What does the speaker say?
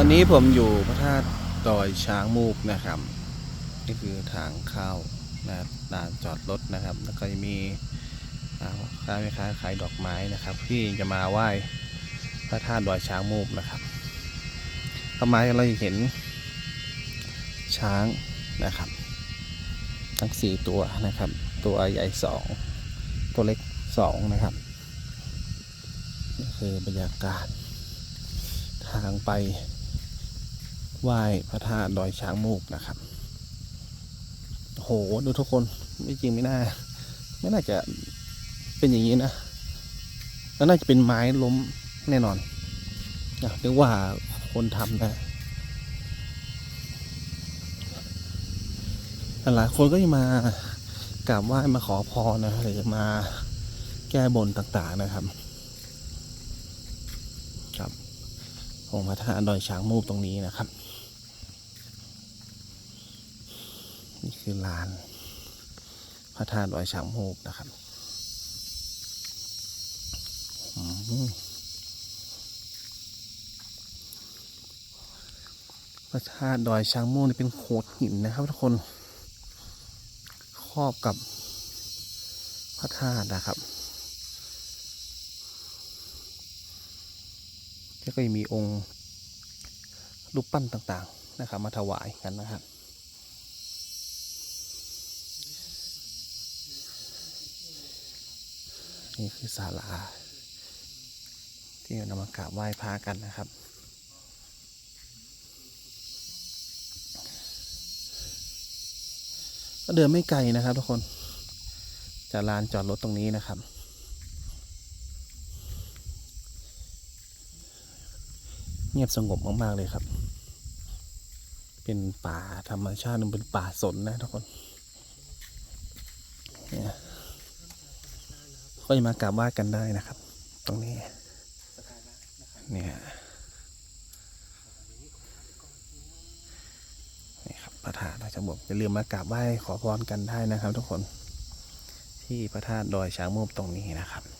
อนนี้ผมอยู่พระธาตุดอยช้างมูกนะครับ นี่คือทางเข้านะครับลานจอดรถนะครับ แล้วก็จะมีค้าแม่ค้าขายดอกไม้นะครับ ที่จะมาไหว้พระธาตุดอยช้างมูกนะครับต้นไม้เราจะเห็นช้างนะครับ ทั้งสี่ตัวนะครับ ตัวใหญ่สองตัวเล็กสองนะครับนี่คือบรรยากาศทางไป ไหว้พระธาตุดอยช้างมูกนะครับโหดูทุกคนไม่จริงไม่น่า ไม่น่าจะเป็นอย่างนี้นะแล้วน่าจะเป็นไม้ล้มแน่นอนนะนึกว่าคนทำนะหลายคนก็จะมากราบไหว้มาขอพรนะหรือมาแก้บนต่าง ๆนะครับ ครับองค์พระธาตุดอยช้างมูกตรงนี้นะครับ นี่คือลานพระธาตุดอยช้างมูกนะครับพระธาตุดอยช้างโมกนี่เป็นโขดหินนะครับทุกคนครอบกับพระธาตุนะครับแล้วก็ยังมีองค์รูปปั้นต่างๆนะครับ มาถวายกันนะครับ นี่คือศาลา ที่นำมากราบไหว้พระกันนะครับ ก็เดินไม่ไกลนะครับทุกคน จากลานจอดรถตรงนี้นะครับ เงียบสงบมาก ๆ เลยครับ เป็นป่าธรรมชาติมันเป็นป่าสนนะทุกคนเนี่ย ก็จะมากราบไหว้กันได้นะครับ ตรงนี้เนี่ยนี่ครับพระธาตุราชบกอย่าลืมมากราบไหว้ขอพรกันได้นะครับ ทุกคนที่พระธาตุดอยช้างมูบตรงนี้นะครับ